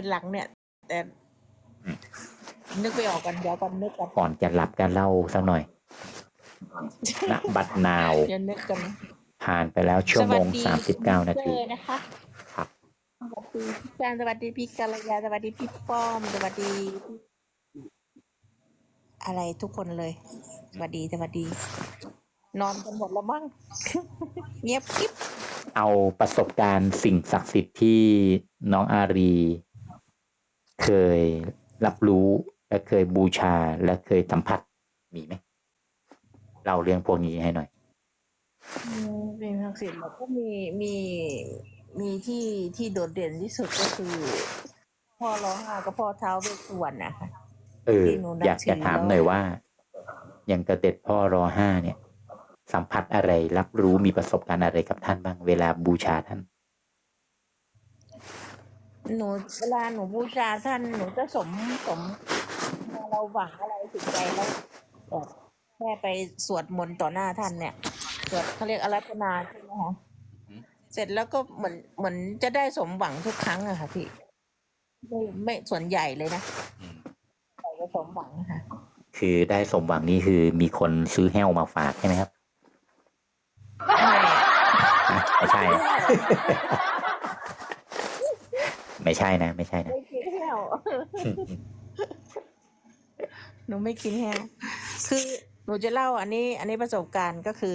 นหลังเนี่ย แต่อืมนึกไปออกกันเดี๋ยวกันนึกกันก่อนจะหลับกันเล่าสักหน่อยณบัดนาว เดี๋ยวนึกกันผ่านไปแล้วชั่วโมงสวัสดีสามสิบเก้านาทีเจอนะคะครับสวัสดีพี่การสวัสดีพี่กัลยาสวัสดีพี่ป้อมสวัสดี อะไรทุกคนเลย สวัสดีสวัสดี นอนกันหมดแล้วมั้งเงียบกิ๊บเอาประสบการณ์สิ่งศักดิ์สิทธิ์ที่น้องอารี เคยรับรู้และเคยบูชาและเคยสัมผัสมีไหมเล่าเรื่องพวกนี้ให้หน่อยอืมเป็นศักดิ์สิทธิ์แล้วก็มีมีมีที่ที่โดดเด่นที่สุดก็คือพ่อร้องไห้กับพ่อเท้าเวสสุวรรณนะคะเออที่หนูนับอยากจะถือถามแล้วหน่อยว่า อย่างกระเด็ดพ่อรอห้าเนี่ย สัมผัสอะไรรับรู้มีประสบการณ์อะไรกับท่านบ้างเวลาบูชาท่าน หนูเวลาหนูบูชาท่านหนูจะสมสมเราหวังอะไรถึงใจแล้วแบบแค่ไปสวดมนต์ต่อหน้าท่านเนี่ยสวดเขาเรียกอารัธนาใช่ไหมคะอืมเสร็จแล้วก็เหมือนเหมือนจะได้สมหวังทุกครั้งอะค่ะพี่ไม่ไม่ส่วนใหญ่เลยนะใส่จะสมหวังค่ะคือได้สมหวังนี่คือมีคนซื้อแห้วมาฝากใช่ไหมครับไม่อะไม่ใช่อะ ไม่ใช่นะ ไม่ใช่นะ ไม่กินแห้วหนูไม่กินแห้ว คือหนูจะเล่าอันนี้ อันนี้ประสบการณ์ก็คือ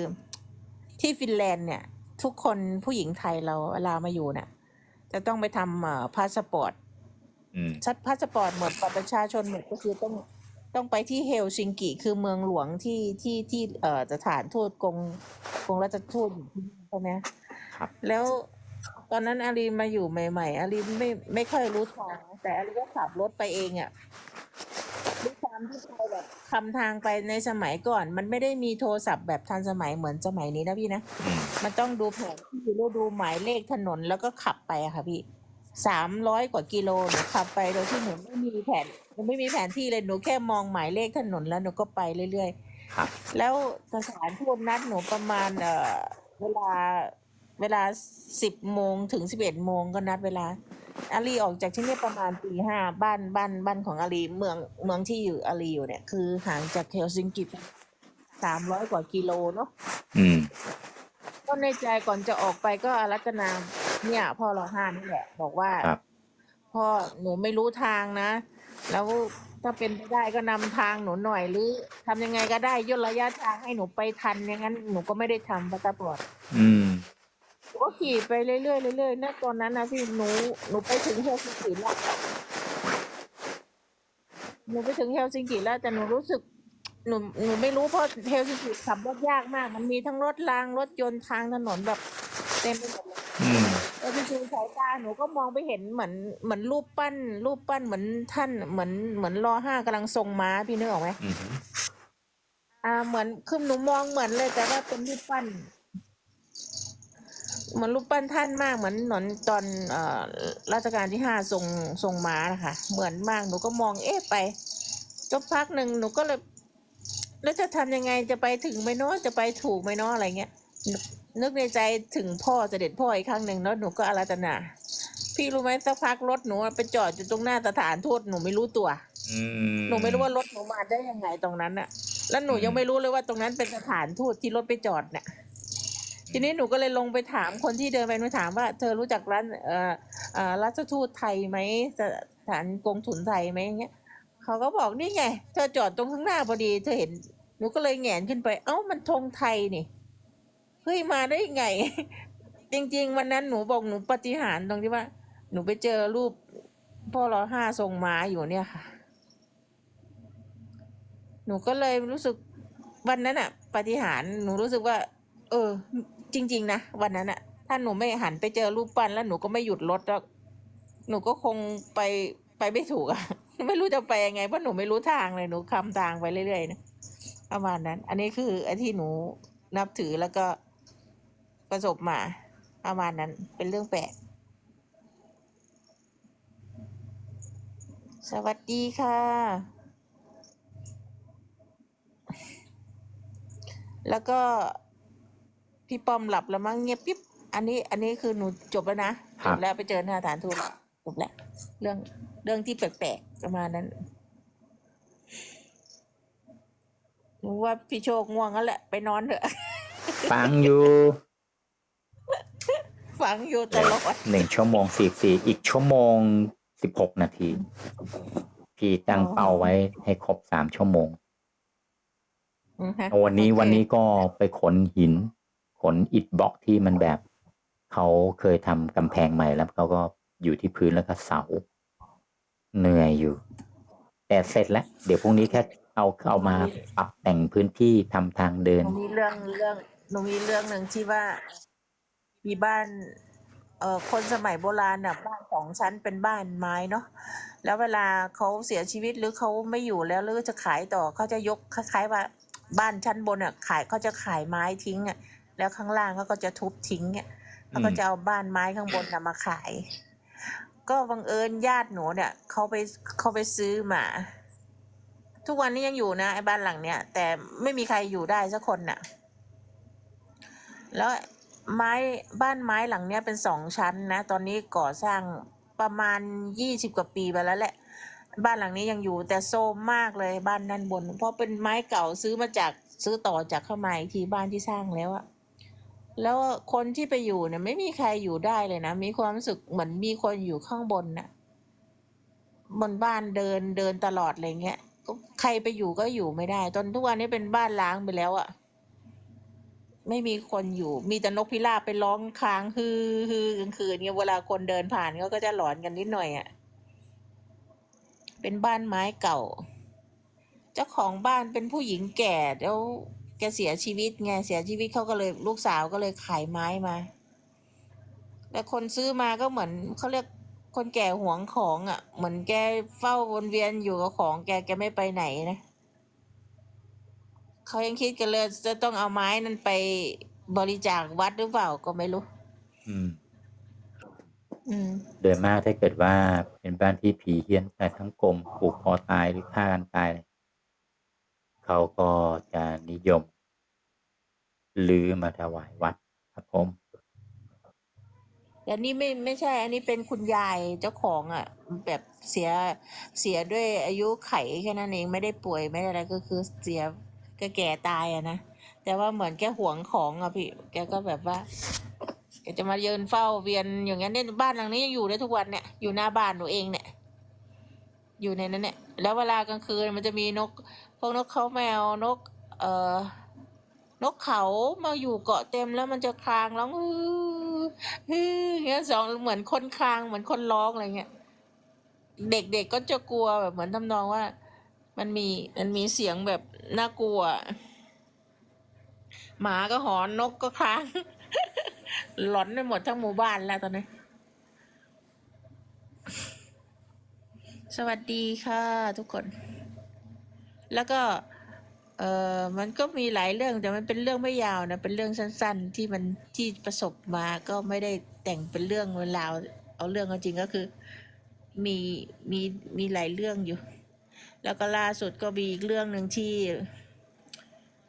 ที่ฟินแลนด์เนี่ย ทุกคนผู้หญิงไทยเราเวลามาอยู่เนี่ยจะต้องไปทำพาสปอร์ตอืม ชัดพาสปอร์ตหมดบัตรประชาชนหมดก็คือต้องต้องไปที่เฮลซิงกิ คือเมืองหลวงที่ที่ที่เอ่อสถานทูตกงกงราชทูตอยู่ที่นั่นใช่ไหมครับ แล้ว ตอนนั้นอารีมาอยู่ใหม่ๆอารีไม่ไม่ค่อยรู้ทางนะแต่อารีก็ขับรถไปเองอะ่ะด้วยความที่ไปแบบคำทางไปในสมัยก่อน มันไม่ได้มีโทรศัพท์แบบทันสมัยเหมือนสมัยนี้นะพี่นะอืมมันต้องดูแผนที่แล้วดูหมายเลขถนนแล้วก็ขับไปอะค่ะพี่สามร้อยกว่ากิโลหนูขับไปโดยที่หนูไม่มีแผนหนูไม่มีแผนที่เลยหนูแค่มองหมายเลขถนนแล้วหนูก็ไปเรื่อยๆครับแล้วสถานทูตนัดหนูประมาณเอ่อเวลา เวลาสิบโมงถึงสิบเอ็ดโมงก็นัดเวลา อาลีออกจากที่นี่ประมาณตีห้าบ้านบ้านบ้านของอาลีเมืองเมืองที่อยู่อาลีอยู่เนี่ยคือห่างจากเฮลซิงกิสามร้อยกว่ากิโลเนาะอืม ก็ในใจก่อนจะออกไปก็อารัตนาเนี่ยพ่อเราห้านี่แหละ บอกว่าครับ พ่อหนูไม่รู้ทางนะ แล้วถ้าเป็นไปได้ก็นำทางหนูหน่อยหรือทำยังไงก็ได้ย่นระยะทางให้หนูไปทันอย่างนั้นหนูก็ไม่ได้ทำพาสปอร์ตอืมหนู ก็ขี่ไปเรื่อยๆเรื่อยๆนะตอนนั้นนะพี่หนูหนูไปถึงเฮลซิงกิแล้วหนูไปถึงเฮลซิงกิแล้วแต่หนูรู้สึกหนูหนูไม่รู้เพราะเฮลซิงกิขับรถยากมาก มันมีทั้งรถรางรถยนต์ทางถนนแบบเต็มไปหมดเลยอืมแล้วจู่ๆสายตาหนูก็มองไปเห็นเหมือนเหมือนรูปปั้น รูปปั้นเหมือนท่านเหมือนเหมือนรอห้ากำลังทรงม้าพี่นึกออกไหมอืมอ่าเหมือนคือหนูมองเหมือนเลยแต่ว่าเป็นรูปปั้น เหมือนรูปปั้นท่านมากเหมือนหนอนตอนเอ่อรัชกาลที่ห้าทรงทรงม้านะคะ เหมือนมากหนูก็มองเอ๊ะไปจบพักหนึ่งหนูก็เลยแล้วจะทำยังไงจะไปถึงไหมเนาะจะไปถูกไหมเนาะอะไรเงี้ยนึกนึกในใจถึงพ่อเสด็จพ่ออีกครั้งหนึ่งแล้วหนูก็อาราธนา พี่รู้ไหมสักพักรถหนูไปจอดอยู่ตรงหน้าสถานทูตหนูไม่รู้ตัวอืมหนูไม่รู้ว่ารถหนูมาได้ยังไงตรงนั้นอะแล้วหนูอืมยังไม่รู้เลยว่าตรงนั้นเป็นสถานทูตที่รถไปจอดเนี่ย ทีนี้หนูก็เลยลงไปถามคนที่เดินไปหนูถามว่า เธอรู้จักร้านเอ่อเอ่อรัชทูตไทยไหมสถานกงสุลไทยไหมอย่างเงี้ยเขาก็บอกนี่ไง เธอจอดตรงข้างหน้าพอดี เธอเห็นหนูก็เลยแงนขึ้นไป เอ้ามันธงไทยนี่เฮ้ยมาได้ยังไง จริง ๆ วันนั้นหนูบอกหนูปฏิหารตรงที่ว่า หนูไปเจอรูปพ่อรอห้าทรงม้าอยู่เนี่ยค่ะ หนูก็เลยรู้สึกวันนั้นอะปฏิหารหนูรู้สึกว่า เออ จริง ๆ นะ วันนั้นอะถ้าหนูไม่หันไปเจอรูปปั้นแล้วหนูก็ไม่หยุดรถแล้วหนูก็คงไปไปไม่ถูกอะไม่รู้จะไปยังไงเพราะหนูไม่รู้ทางเลยหนูคำทางไปเรื่อยๆนะประมาณนั้น อันนี้คือไอ้ที่หนูนับถือแล้วก็ประสบมาประมาณนั้นเป็นเรื่องแปลกสวัสดีค่ะ แล้วก็ พี่ปอมหลับแล้วมั้งเงียบปิ๊บอันนี้อันนี้คือหนูจบแล้วนะครัจบบแล้วไปเจอหน้าฐานทูตจบแล้วเรื่องเรื่องที่แปลกๆประมาณนั้นรู้ว่าพี่โชคง่วงแล้วแหละไปนอนเถอะฟังอยู่ฟังอยู่ตลอดหนึ่งชั่วโมงสี่สี่อีกชั่วโมงสิบหกนาที พี่ตั้งเป้าไว้ให้ครบสามชั่วโมงอือฮะวันนี้โอเควันนี้ก็ไปขนหิน ขนอิฐบล็อกที่มันแบบเขาเคยทำกำแพงใหม่แล้วเขาก็อยู่ที่พื้นแล้วก็เสา เหนื่อยอยู่ แต่เสร็จแล้ว เดี๋ยวพรุ่งนี้แค่เอาเอามาปรับแต่งพื้นที่ทำทางเดิหนนูมีเรื่องเรื่องหนูมีเรื่องหนึ่งที่ว่ามีบ้านเอ่อคนสมัยโบราณน่ะบ้านสองชั้นเป็นบ้านไม้เนาะแล้วเวลาเขาเสียชีวิตหรือเขาไม่อยู่แล้วหรือจะขายต่อเขาจะยกคล้ายๆว่าบ้านชั้นบนอะขายเขาจะขายไม้ทิ้งอะ แล้วข้างล่างเขาก็จะทุบทิ้งอะเขาก็อืมจะเอาบ้านไม้ข้างบนน่ะมาขาย ก็บังเอิญญาติหนูเนี่ยเขาไปเขาไปซื้อมา ทุกวันนี้ยังอยู่นะไอ้บ้านหลังเนี้ยแต่ไม่มีใครอยู่ได้สักคนน่ะ แล้วไม้บ้านไม้หลังเนี้ยเป็นสองชั้นนะ ตอนนี้ก่อสร้างประมาณยี่สิบกว่าปีไปแล้วแหละ บ้านหลังนี้ยังอยู่แต่โซมมากเลยบ้านด้านบน เพราะเป็นไม้เก่าซื้อมาจากซื้อต่อจากเข้ามาอีกทีบ้านที่สร้างแล้วอะ แล้วคนที่ไปอยู่เนี่ยไม่มีใครอยู่ได้เลยนะ มีความรู้สึกเหมือนมีคนอยู่ข้างบนน่ะบนบ้านเดินเดินตลอดอะไรเงี้ยก็ใครไปอยู่ก็อยู่ไม่ได้ ตอนทุกวันนี้เป็นบ้านล้างไปแล้วอะไม่มีคนอยู่ มีแต่นกพิราบไปร้องค้างฮือฮือกลางคืนเนี่ยเวลาคนเดินผ่านเขาก็จะหลอนกันนิดหน่อยอะเป็นบ้านไม้เก่า เจ้าของบ้านเป็นผู้หญิงแก่แล้ว กเสียชีวิตไงเสียชีวิตเขาก็เลยลูกสาวก็เลยขายไม้มาแต่คนซื้อมาก็เหมือนเขาเรียกคนแก่หวงของอะ เหมือนแกเฝ้าวนเวียนอยู่กับของแกแกไม่ไปไหนนะเขายังคิดกันเลยจะต้องเอาไม้นั้นไปบริจาควัดหรือเปล่าก็ไม่รู้ อืม อืม โดยมากถ้าเกิดว่าเป็นบ้านที่ผีเฮี้ยนแต่ทั้งกลมผูกคอตายหรือฆ่ากันตาย เขาก็จะนิยม ลือมาถวายวัดครับผม แต่นี่ไม่ไม่ใช่ อันนี้เป็นคุณยายเจ้าของอะ แบบเสียเสียด้วยอายุไขแค่นั้นเองไม่ได้ป่วยไม่ได้อะไรก็คือเสียก็แก่ตายอะนะแต่ว่าเหมือนแกหวงของอะพี่ แกก็แบบว่าแกจะมาเยินเฝ้าเวียนอย่างนั้นเนี่ยบ้านหลังนี้ยังอยู่ได้ทุกวันเนี่ยอยู่หน้าบ้านหนูเองเนี่ย อยู่ในนั้นเนี่ยแล้วเวลากลางคืนมันจะมีนก พวกนกเขาแมวนก เอ่อ นกเขามาอยู่เกาะเต็มแล้วมันจะครางร้องฮือฮือเงี้ยสองเหมือนคนครางเหมือนคนร้องอะไรเงี้ยเด็กๆก็จะกลัวแบบเหมือนทำนองว่า มันมีมันมีเสียงแบบน่ากลัว หมาก็หอนนกก็ครางหลอนไปหมดทั้งหมู่บ้านแล้วตอนนี้สวัสดีค่ะทุกคน แล้วก็ เออมันก็มีหลายเรื่องแต่มันเป็นเรื่องไม่ยาวนะ เป็นเรื่องสั้น ๆ ที่มันที่ประสบมาก็ไม่ได้แต่งเป็นเรื่องเวลาวเอาเรื่องเอาจริงก็คือ มีมีมีหลายเรื่องอยู่ แล้วก็ล่าสุดก็มีอีกเรื่องหนึ่งที่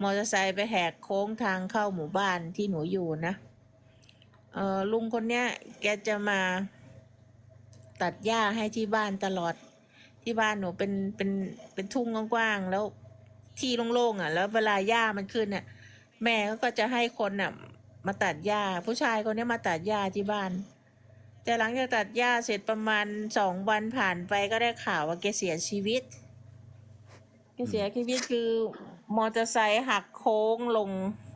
มอเตอร์ไซค์ไปแหกโค้งทางเข้าหมู่บ้านที่หนูอยู่นะเออลุงคนเนี้ยแกจะมาตัดหญ้าให้ที่บ้านตลอดที่บ้านหนูเป็นเป็นเป็นทุ่งกว้างๆแล้ว ที่โล่งๆอะ แล้วเวลาหญ้ามันขึ้นน่ะแม่ก็จะให้คนน่ะ มาตัดหญ้าผู้ชายคนนี้มาตัดหญ้าที่บ้าน แต่หลังจากตัดหญ้าเสร็จประมาณสองวันผ่านไปก็ได้ข่าวว่าแกเสียชีวิตแกเสียชีวิตคือมอเตอร์ไซค์หักโค้งลง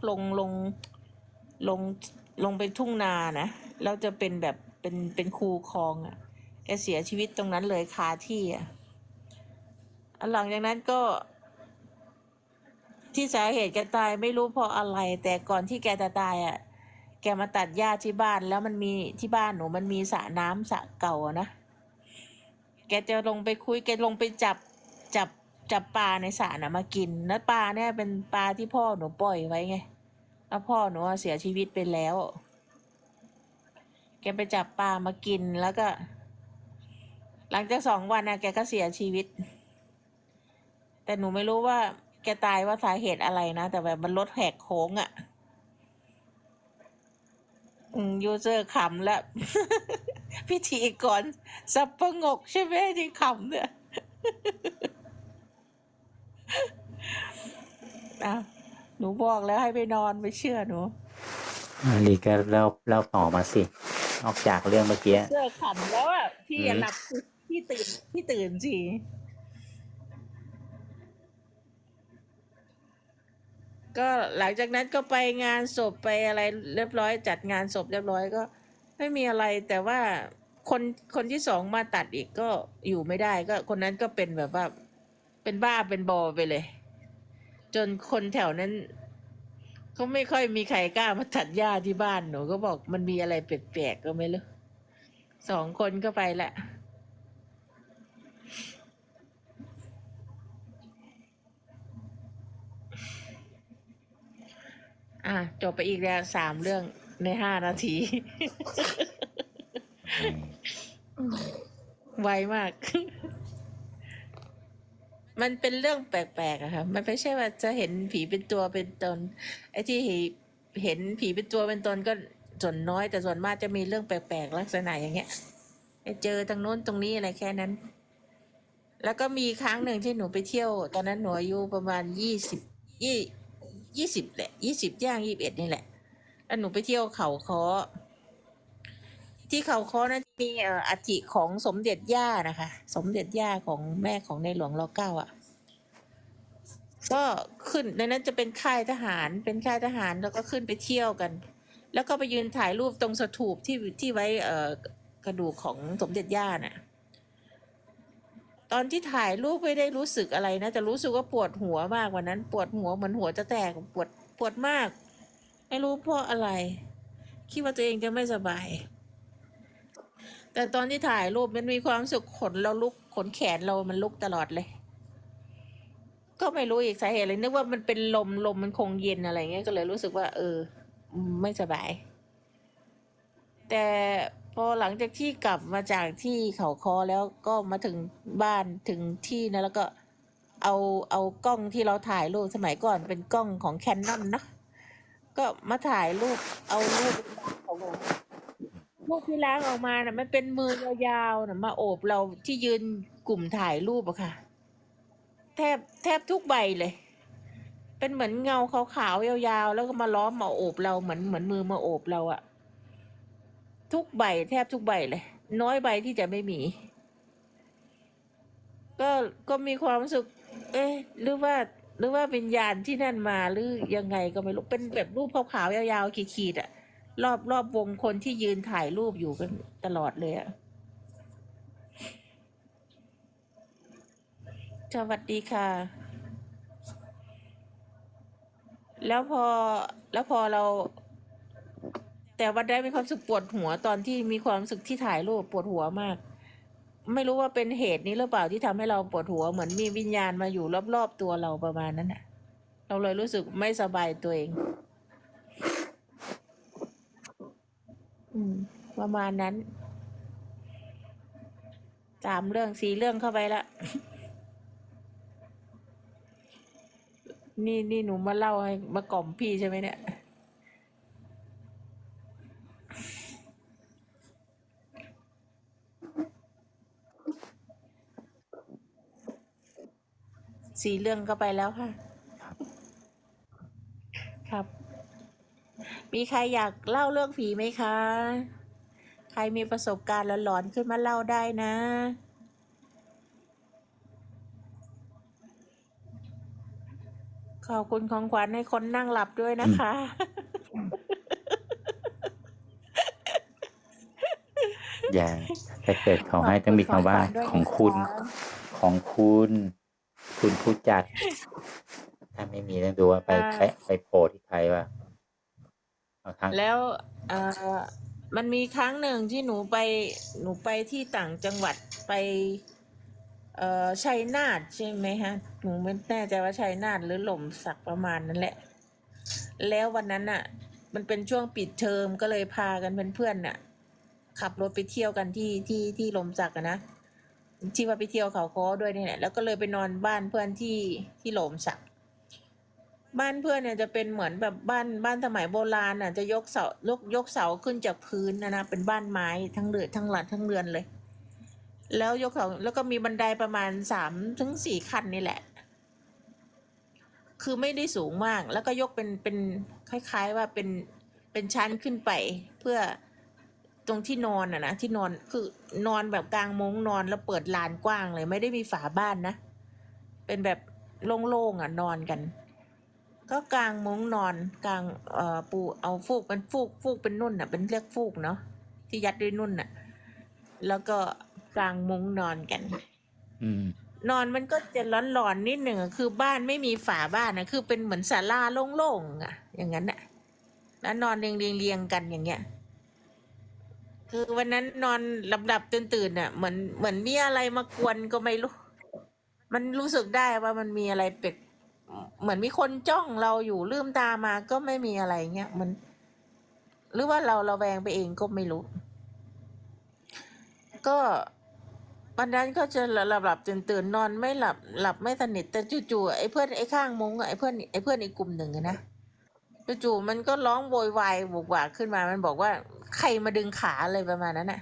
ลงลงลงลงไปทุ่งนานะแล้วจะเป็นแบบเป็นเป็นคูคลองอะแกเสียชีวิตตรงนั้นเลยคาที่อะหลังจากนั้นก็ ที่สาเหตุแกตายไม่รู้เพราะอะไร แต่ก่อนที่แกจะตายอะ แกมาตัดหญ้าที่บ้านแล้วมันมีที่บ้านหนูมันมีสระน้ำสระเก่าอะนะแกจะลงไปคุยแกลงไปจับจับจับปลาในสระน่ะมากินแล้วปลาเนี่ยเป็นปลาที่พ่อหนูปล่อยไว้ไงแล้วพ่อหนูเสียชีวิตไปแล้ว แกไปจับปลามากินแล้วก็ หลังจากสองวันนะแกก็เสียชีวิต แต่หนูไม่รู้ว่า แกตายว่าสาเหตุอะไรนะ แต่แบบมันรถแหกโค้งอะ่ะอืมยูเซอร์ขำแล้ว พิธีกรสับประงกใช่ไหมที่ขำเนี่ยอะหนูบอกแล้วให้ไปนอนไม่เชื่อหนูอารีก็เล่าเล่าต่อมาสินอกจากเรื่องเมื่อกี้เชื่อขำแล้วอะพี่อย่าอืมหลับสิพี่ตื่นพี่ตื่นสิ ก็หลังจากนั้นก็ไปงานศพไปอะไรเรียบร้อย จัดงานศพเรียบร้อยก็ ไม่มีอะไรแต่ว่าคนคนที่สองมาตัดอีกก็อยู่ไม่ได้ก็คนนั้นก็เป็นแบบว่า เป็นบ้าเป็นบอไปเลย จนคนแถวนั้นก็ไม่ค่อยมีใครกล้ามาตัดหญ้าที่บ้านหนูก็บอกมันมีอะไรแปลกๆก็ไม่รู้สองคนก็ไปละ อะจบไปอีกแล้วสามเรื่องในห้านาทีไวมาก มันเป็นเรื่องแปลกๆอะค่ะ มันไม่ใช่ว่าจะเห็นผีเป็นตัวเป็นตน ไอ้ที่เห็นผีเป็นตัวเป็นตนก็ส่วนน้อยแต่ส่วนมากจะมีเรื่องแปลกๆลักษณะอย่างเงี้ยไปเจอตรงโน้นตรงนี้อะไรแค่นั้น แล้วก็มีครั้งหนึ่งที่หนูไปเที่ยว ตอนนั้นหนูอายุประมาณยี่สิบยี่ ยี่สิบแหละยี่สิบย่างยี่สิบเอ็ดนี่แหละ แล้วหนูไปเที่ยวเขาค้อที่เขาค้อนั้นมีเอ่ออัฐิของสมเด็จย่านะคะ สมเด็จย่าของแม่ของในหลวงรอเก้าอะ ก็ขึ้นในนั้นจะเป็นค่ายทหารเป็นค่ายทหารแล้วก็ขึ้นไปเที่ยวกัน แล้วก็ไปยืนถ่ายรูปตรงสถูปที่ที่ไว้เอ่อกระดูกของสมเด็จย่าน่ะ ตอนที่ถ่ายรูปไม่ได้รู้สึกอะไรนะแต่รู้สึกว่าปวดหัวมากวันนั้น ปวดหัวเหมือนหัวจะแตกปวดปวดมาก ไม่รู้เพราะอะไร คิดว่าตัวเองจะไม่สบาย แต่ตอนที่ถ่ายรูปมันมีความสึกขนเราลุกขนแขนเรามันลุกตลอดเลย ก็ไม่รู้อีกสาเหตุเลยนึกว่ามันเป็นลมลมมันคงเย็นอะไรเงี้ยก็เลยรู้สึกว่า เออ ไม่สบาย แต่ อหลังจากที่กลับมาจากที่เขาคอแล้วก็มาถึงบ้านถึงที่นะแล้วก็เอาเอากล้องที่เราถ่ายรูปสมัยก่อนเป็นกล้องของแคนนอนนะก็มาถ่ายรูปเอารูปของเรารูปที่ล้างออกมาน่ะ มันเป็นมือยาวๆน่ะมาโอบเราที่ยืนกลุ่มถ่ายรูปอะค่ะ แทบแทบทุกใบเลย เป็นเหมือนเงาขาวๆยาวๆแล้วก็มาล้อมมาโอบเราเหมือนเหมือนมือมาโอบเราอะ ทุกใบแทบทุกใบเลย น้อยใบที่จะไม่มี ก็ก็มีความรู้สึก เอ๊ะหรือว่า หรือว่าวิญญาณที่นั่นมาหรือยังไงก็ไม่รู้เป็นแบบรูปขาวๆยาวๆขีดๆอะรอบรอบวงคนที่ยืนถ่ายรูปอยู่กันตลอดเลยอะสวัสดีค่ะ แล้วพอแล้วพอเรา แต่วันได้มีความรู้สึกปวดหัวตอนที่มีความรู้สึกที่ถ่ายรูปปวดหัวมาก ไม่รู้ว่าเป็นเหตุนี้หรือเปล่าที่ทำให้เราปวดหัวเหมือนมีวิญญาณมาอยู่รอบๆตัวเราประมาณนั้นน่ะ เราเลยรู้สึกไม่สบายตัวเอง อืม ประมาณนั้นสามเรื่องสี่เรื่องเข้าไปละนี่นี่หนูมาเล่าให้มากล่อมพี่ใช่ไหมเนี่ย สี่เรื่องก็ไปแล้วค่ะ ครับ มีใครอยากเล่าเรื่องผีไหมคะ ใครมีประสบการณ์หลอนๆขึ้นมาเล่าได้นะขอบคุณของขวัญให้คนนั่งหลับด้วยนะคะ อย่าถ้าเกิดเขาให้ต้องมีคำว่าขอบคุณ ของคุณของขวัญด้วยนะคะของคุณ คุณผู้จัด ถ้าไม่มีต้องดูว่าไปอ่าไปไปโผล่ที่ใครว่าเอาครั้งแล้วเอ่อมันมีครั้งหนึ่งที่หนูไปหนูไปที่ต่างจังหวัดไป เอ่อชัยนาทใช่ไหมฮะหนูไม่แน่ใจว่าชัยนาทหรือหล่มสักประมาณนั้นแหละ แล้ววันนั้นน่ะมันเป็นช่วงปิดเทอมก็เลยพากันเพื่อนๆน่ะ ขับรถไปเที่ยวกันที่ที่ที่ลมสักอะนะ ที่ว่าไปเที่ยวเขาค้อด้วยนี่แหละแล้วก็เลยไปนอนบ้านเพื่อนที่ที่หลมสักบ้านเพื่อนเนี่ยจะเป็นเหมือนแบบบ้านบ้านสมัยโบราณอะจะยกเสายกยกเสาขึ้นจากพื้นนะนะเป็นบ้านไม้ทั้งเรือนทั้งหลังทั้งเรือนเลย แล้วยกเสาแล้วก็มีบันไดประมาณสามถึงสี่ขั้นนี่แหละ คือไม่ได้สูงมากแล้วก็ยกเป็นเป็นคล้าย ๆ ว่าเป็นเป็นชั้นขึ้นไปเพื่อ ตรงที่นอนอะนะที่นอนคือนอนแบบกลางมุ้งนอนแล้วเปิดลานกว้างเลย ไม่ได้มีฝาบ้านนะ เป็นแบบโล่งๆอะนอนกัน ก็กลางมุ้งนอนกลางเอ่อปูเอาฟูกเป็นฟูกฟูกเป็นนุ่นอะเป็นเรียกฟูกเนาะที่ยัดด้วยนุ่นอะ แล้วก็กลางมุ้งนอนกัน อืมนอนมันก็จะร้อนๆนิดหนึ่งอะคือบ้านไม่มีฝาบ้านนะคือเป็นเหมือนศาลาโล่งๆอะ อย่างนั้นอะ แล้วนอนเรียงเรียงเรียงกันอย่างเงี้ย คือวันนั้นนอนหลับหลับตื่นตื่นอะเหมือนเหมือนมีอะไรมากวนก็ไม่รู้ มันรู้สึกได้ว่ามันมีอะไรเป็กเหมือนมีคนจ้องเราอยู่ลืมตามาก็ไม่มีอะไรเงี้ยมันหรือว่าเราเราแวงไปเองก็ไม่รู้ ก็วันนั้นก็จะหลับหลับตื่นตื่นนอนไม่หลับหลับไม่สนิทแต่จู่ๆไอ้เพื่อนไอ้ข้างมุ้งไอ้เพื่อนไอ้เพื่อนอีกกลุ่มหนึ่งนะจู่ๆมันก็ร้องโวยวายบวกวาขึ้นมา มันบอกว่า ใครมาดึงขาอะไรประมาณนั้นน่ะ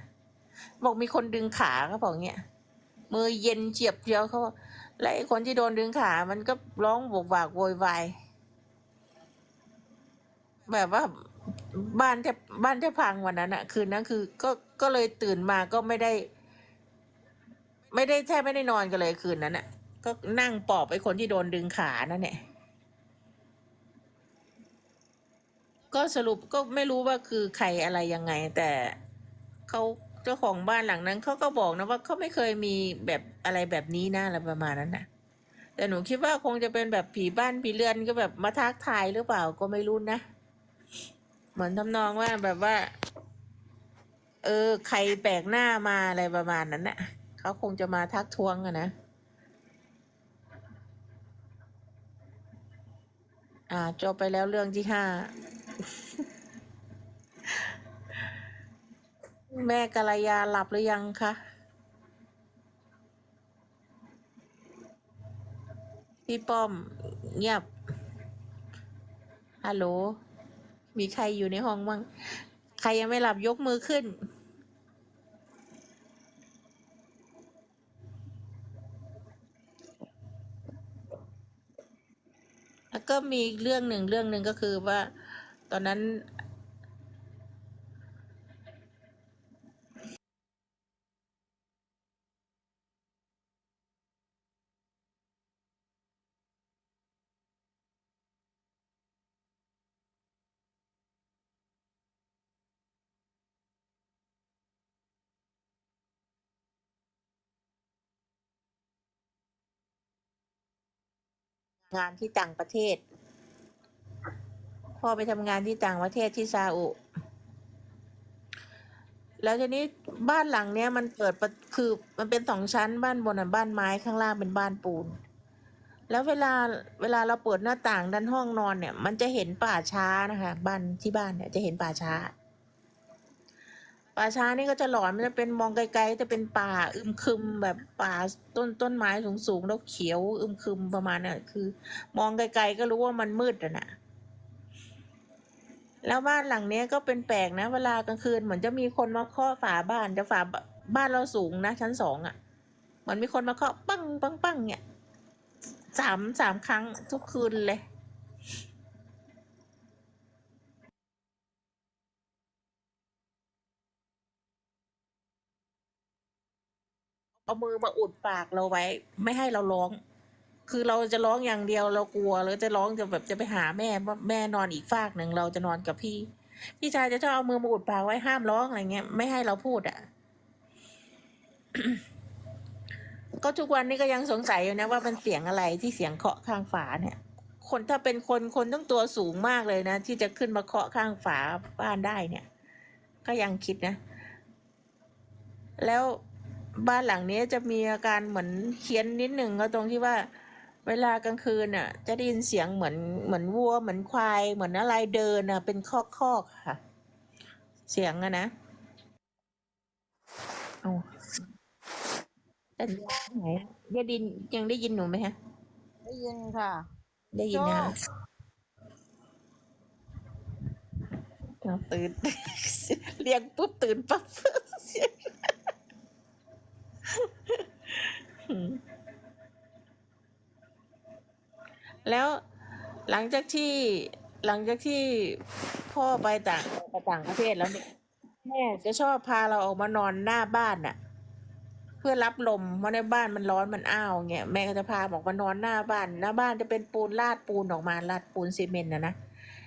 บอกมีคนดึงขาเขาบอกเงี้ยมือเย็นเจียบเจียวเขาและไอ้คนที่โดนดึงขา มันก็ร้องบวกวากโวยวายแบบว่าบ้านแทบบ้านแทบพังวันนั้นอะคืนนั้นคือ ก็ก็เลยตื่นมาก็ไม่ได้ ไม่ได้แทบไม่ได้นอนกันเลยคืนนั้นอะก็นั่งปลอบไอ้คนที่โดนดึงขานั่นแหละ ก็สรุปก็ไม่รู้ว่าคือใครอะไรยังไง แต่เขาเจ้าของบ้านหลังนั้นเขาก็บอกนะว่าเขาไม่เคยมีแบบอะไรแบบนี้นะอะไรประมาณนั้นนะแต่หนูคิดว่าคงจะเป็นแบบผีบ้านผีเรือนก็แบบมาทักทายหรือเปล่าก็ไม่รู้นะเหมือนทำนองว่าแบบว่า เออ ใครแปลกหน้ามาอะไรประมาณนั้นน่ะเขาคงจะมาทักท้วงอะนะอ่าจบไปแล้วเรื่องที่ห้า แม่กัลยาหลับหรือยังคะ พี่ป้อม เงียบ ฮัลโหล มีใครอยู่ในห้องมั้งใครยังไม่หลับยกมือขึ้น แล้วก็มีเรื่องหนึ่งเรื่องหนึ่งก็คือว่า ตอนนั้น งานที่ต่างประเทศ พ่อไปทำงานที่ต่างประเทศที่ซาอุ แล้วทีนี้บ้านหลังเนี้ยมันเปิดคือมันเป็นสองชั้นบ้านบนอะบ้านไม้ข้างล่างเป็นบ้านปูน แล้วเวลาเวลาเราเปิดหน้าต่างด้านห้องนอนเนี่ย มันจะเห็นป่าช้านะคะบ้านที่บ้านเนี่ยจะเห็นป่าช้า ป่าช้านี่ก็จะหลอนมันจะเป็นมองไกลๆจะเป็นป่าอึมครึมแบบป่าต้นต้นไม้สูงๆแล้วเขียวอึมครึมประมาณเนี่ยคือ มองไกลๆก็รู้ว่ามันมืดอะนะ แล้วบ้านหลังเนี้ยก็เป็นแปลกนะ เวลากลางคืนเหมือนจะมีคนมาเคาะฝาบ้านแต่ฝาบ้านเราสูงนะ ชั้นสองอะ่ะเหมือนมีคนมาเคาะปังปังปังเนี่ยสามสามครั้งทุกคืนเลยเอามือมาอุดปากเราไว้ ไม่ให้เราร้อง คือเราจะร้องอย่างเดียวเรากลัวเราจะร้องจะแบบจะไปหาแม่ว่าแม่นอนอีกฟากหนึ่งเราจะนอนกับพี่ พี่ชายจะชอบเอามือมาอุดปากไว้ห้ามร้องอะไรเงี้ยไม่ให้เราพูดอะก็ทุกวันนี้ก็ยังสงสัยอยู่นะว่าเป็นเสียงอะไรที่เสียงเคาะข้างฝาเนี่ย คนถ้าเป็นคนคนต้องตัวสูงมากเลยนะ ที่จะขึ้นมาเคาะข้างฝาบ้านได้เนี่ย ก็ยังคิดนะ แล้วบ้านหลังนี้จะมีอาการเหมือนเคี้ยนนิดหนึ่งก็ตรงที่ว่า เวลากลางคืนอะ จะได้ยินเสียงเหมือนเหมือนวัวเหมือนควาย เหมือนอะไรเดินอะ เป็นคอกคอกค่ะ เสียงอะนะเอาแต่ไหนยาดินยังได้ยินหนูไหมฮะ ได้ยินค่ะ ได้ยินนะตื่นเรียกปุ๊บตื่นปั๊บ แล้วหลังจากที่หลังจากที่พ่อไปต่างไปต่างประเทศแล้วเนี่ยแม่จะชอบพาเราออกมานอนหน้าบ้านน่ะ เพื่อรับลมเพราะในบ้านมันร้อนมันอ้าวเงี้ยแม่ก็จะพาออกมานอนหน้าบ้านหน้าบ้านจะเป็นปูนลาดปูนออกมาลาดปูนซีเมนต์นะนะ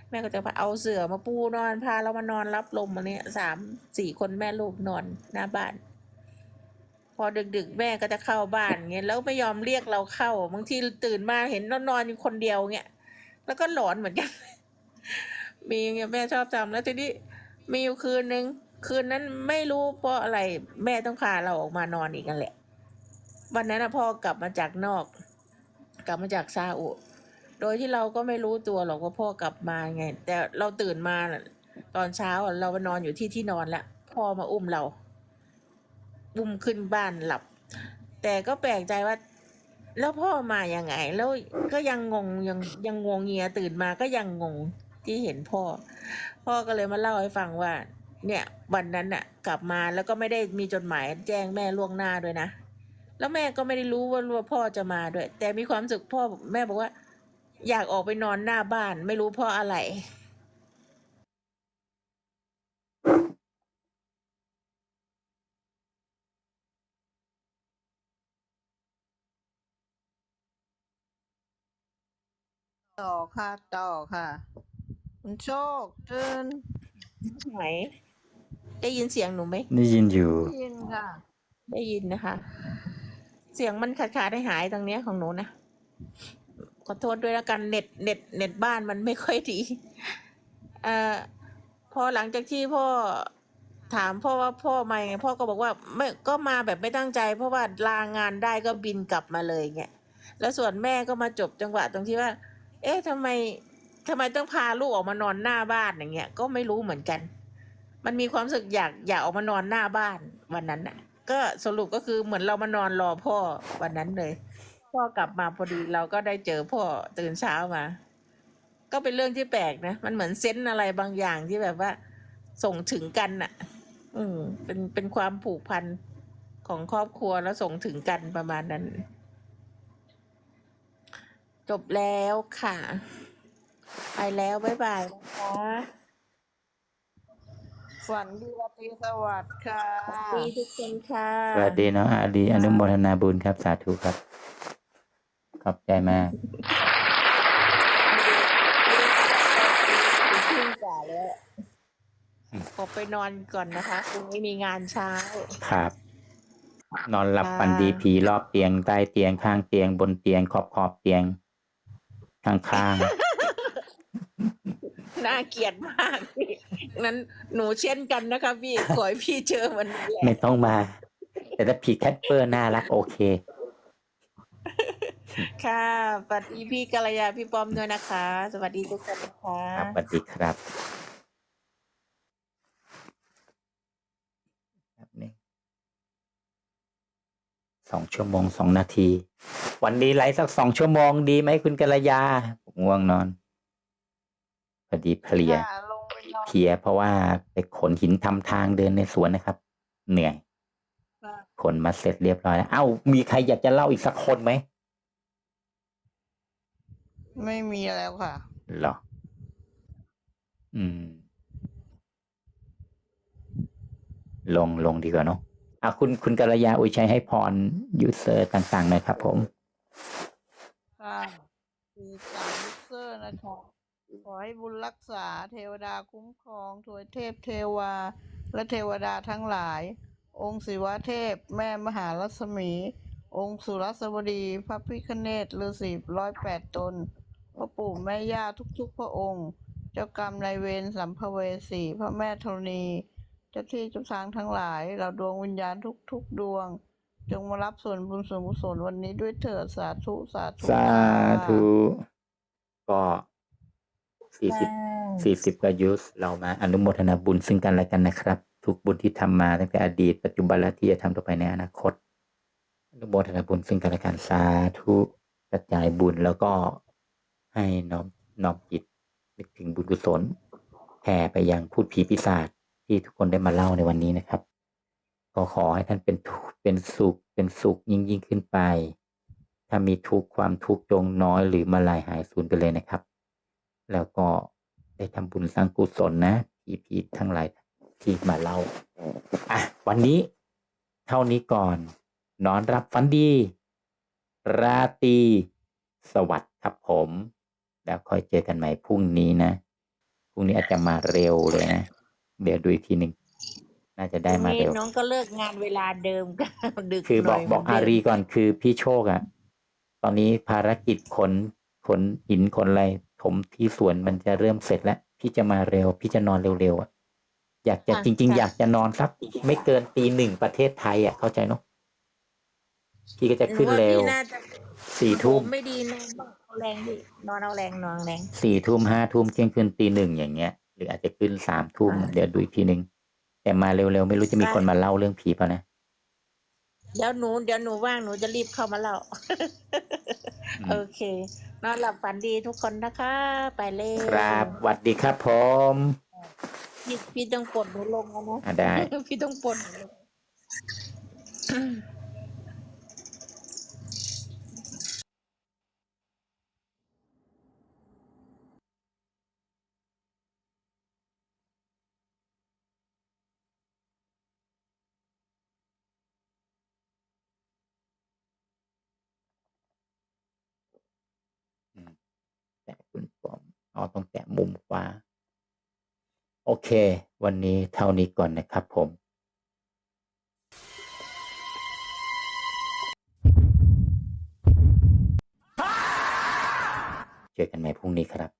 แม่ก็จะเอาเสื่อมาปูนอนพาเรามานอนรับลมอันเนี้ยสามสี่คนแม่ลูกนอนหน้าบ้าน พอดึกๆ แม่ก็จะเข้าบ้านเงี้ยแล้วไม่ยอมเรียกเราเข้าบางทีตื่นมาเห็นนอนอยู่คนเดียวเงี้ยแล้วก็หลอนเหมือนกัน มีเงี้ยแม่ชอบทำแล้วทีนี้มีอยู่คืนนึงคืนนั้นไม่รู้เพราะอะไรแม่ต้องพาเราออกมานอนอีกกันแหละ วันนั้นนะพ่อกลับมาจากนอก กลับมาจากซาอุ โดยที่เราก็ไม่รู้ตัวหรอกว่าพ่อกลับมาไง แต่เราตื่นมาตอนเช้าเราไปนอนอยู่ที่ที่นอนแล้วพ่อมาอุ้มเรา อุ้มขึ้นบ้านหลับ แต่ก็แปลกใจว่า แล้วพ่อมาอยังไง แล้วก็ยังงงยังยังงงเงียตื่นมาก็ยังงงที่เห็นพ่อ พ่อก็เลยมาเล่าให้ฟังว่า เนี่ย วันนั้นน่ะ กลับมาแล้วก็ไม่ได้มีจดหมายแจ้งแม่ล่วงหน้าด้วยนะแล้วแม่ก็ไม่ได้รู้ว่าว่าพ่อจะมาด้วย แต่มีความสึกพ่อแม่บอกว่า อยากออกไปนอนหน้าบ้าน ไม่รู้เพราะอะไร ต่อค่ะ ต่อค่ะ คุณโชคเชิญไหนได้ยินเสียงหนูไหมได้ยินอยู่ ได้ยินค่ะ ได้ยินนะคะ เสียงมันขาดขาดหายๆตรงเนี้ยของหนูนะ ขอโทษด้วยแล้วกันเน็ตเน็ตเน็ตบ้านมันไม่ค่อยดี เอ่อพอหลังจากที่พ่อถามพ่อว่าพ่อมาไงพ่อก็บอกว่าไม่ก็มาแบบไม่ตั้งใจ เพราะว่าลางานได้ก็บินกลับมาเลยเงี้ยแล้วส่วนแม่ก็มาจบจังหวะตรงที่ว่า เอ๊ะทำไมทำไมต้องพาลูกออกมานอนหน้าบ้านอย่างเงี้ย ก็ไม่รู้เหมือนกัน มันมีความรู้สึกอยากอยากออกมานอนหน้าบ้านวันนั้นน่ะ ก็สรุปก็คือเหมือนเรามานอนรอพ่อวันนั้นเลย พ่อกลับมาพอดีเราก็ได้เจอพ่อตื่นเช้ามา ก็เป็นเรื่องที่แปลกนะ มันเหมือนเซนอะไรบางอย่างที่แบบว่า ส่งถึงกันน่ะ อืมเป็นเป็นความผูกพันของครอบครัวแล้วส่งถึงกันประมาณนั้น จบแล้วค่ะ ไปแล้ว บ๊ายบายนะคะฝันดีราตรีสวัสดิ์ค่ะสวัสดีทุกคนค่ะ สวัสดีน้องอารีอนุโมทนาบุญครับ สาธุครับ ขอบใจมากครึ่งกว่าแล้วขอไปนอนก่อนนะคะพรุ่งนี้มีงานเช้า ครับ นอนหลับค่ะฝันดีผีรอบเตียงใต้เตียงข้างเตียงบนเตียงขอบขอบเตียง ข้างข้างน่าเกลียดมากพี่นั้นหนูเช่นกันนะคะพี่ ขอให้พี่เจอมันนี้แหๆไม่ละต้องมา แต่ถ้าผีแคทเปอร์น่ารักโอเค ค่ะสวัสดีพี่กัลยาพี่ป้อมด้วยนะคะ สวัสดีทุกคนนะคะครับสวัสดีครับครับนี่สองชั่วโมงสองนาที วันนี้ไลฟ์สักสองชั่วโมงดีไหมคุณกัลยาผมง่วงนอนพอดีเพลีย ค่ะลงไปนอนเพลียเพราะว่าไปขนหินทำทางเดินในสวนนะครับ เหนื่อยค่ะขนมาเสร็จเรียบร้อยแล้วเอ้ามีใครอยากจะเล่าอีกสักคนไหมไม่มีแล้วค่ะ เหรอ อืม ลงลงดีกว่าเนาะอะคุณคุณกัลยาอุยชัยให้พรยูเซอร์ต่างๆหน่อยครับผม ค่ะคือจากมิเซอร์นะคะขอให้บุญรักษาเทวดาคุ้มครองถวยเทพเทวา และเทวดาทั้งหลาย องค์ศิวเทพ แม่มหารัศมี องค์สุรสวดีพระพิคเนตฤาษีร้อยแปดตนพ่อปู่แม่ย่าทุกๆ พระองค์ เจ้ากรรมนายเวรสัมภเวสีพระแม่ธรณี เจ้าที่เจ้าทางทั้งหลาย เราดวงวิญญาณทุกๆ ดวง จงมารับส่วนบุญส่วนกุศลวันนี้ด้วยเถิดสาธุสาธุสาค่ะธุ ก็สี่สิบสี่สิบกว่ายุสเรามาอนุโมทนาบุญซึ่งกันและกันนะครับ ทุกบุญที่ทำมาตั้งแต่อดีตปัจจุบันและที่จะทำต่อไปในอนาคต อนุโมทนาบุญซึ่งกันและกันสาธุกระจายบุญแล้วก็ให้น้อมน้อมจิตนึกถึงบุญกุศลแผ่ไปยังพูดผีปีศาจที่ทุกคนได้มาเล่าในวันนี้นะครับ ก็ขอให้ท่านเป็นทุกเป็นสุขเป็นสุขยิ่งยิ่งขึ้นไป ถ้ามีทุกข์ความทุกข์จงน้อยหรือมาลายหายสูญไปเลยนะครับ แล้วก็ได้ทำบุญสร้างกุศลนะผีผีทั้งหลายที่มาเล่าอะวันนี้เท่านี้ก่อน นอนรับฝันดี ราตรีสวัสดิ์ครับผม แล้วค่อยเจอกันใหม่พรุ่งนี้นะพรุ่งนี้อาจจะมาเร็วเลยนะเดี๋ยวดูอีกทีหนึ่ง น่าจะได้มาวันเร็นี้วน้องก็เลิกงานเวลาเดิมก็ดึกคือบอกหน่ยบอกเหมือานเดิมรีก่อนคือพี่โชคอะ่ะ ตอนนี้ภารกิจขนขนหินขนอะไรถมที่สวนมันจะเริ่มเสร็จแล้ว พี่จะมาเร็ว พี่จะนอนเร็วๆอะ่ะอยากจะจริง ๆ อยากจะนอนสักไม่เกินตีหนึ่งประเทศไทยอะ่ะเข้าใจเนาะพี่ก็จะขึ้นหว่าเร็วพี่น่าจะสี่ทุ่มไม่ดีนอนเอาแรงดินอนเอาแรงนอนเอาแรงสี่ทุ่มห้าทุ่มเที่ยงคืนตีหนึ่งอย่างเงี้ย หรืออาจจะขึ้นสามทุ่มอ่าเดี๋ยวดูอีกทีหนึ่ง แต่มาเร็วๆ ไม่รู้จะมีได้คนมาเล่าเรื่องผีเปล่านะ เดี๋ยวหนูเดี๋ยวหนูว่างหนูจะรีบเข้ามาเล่าอืโอมเค นอนหลับฝันดีทุกคนนะคะ ไปเลยครับสวัสดีครับผมพี่พี่ต้องปลดหนูลงแล้วนะอะได้ พี่ต้องปลดหนูลง แต่คุณปอมเอาต้องแตะมุมขวา โอ เค วันนี้เท่านี้ก่อนนะครับผมเจอกันใหม่พรุ่งนี้ครับ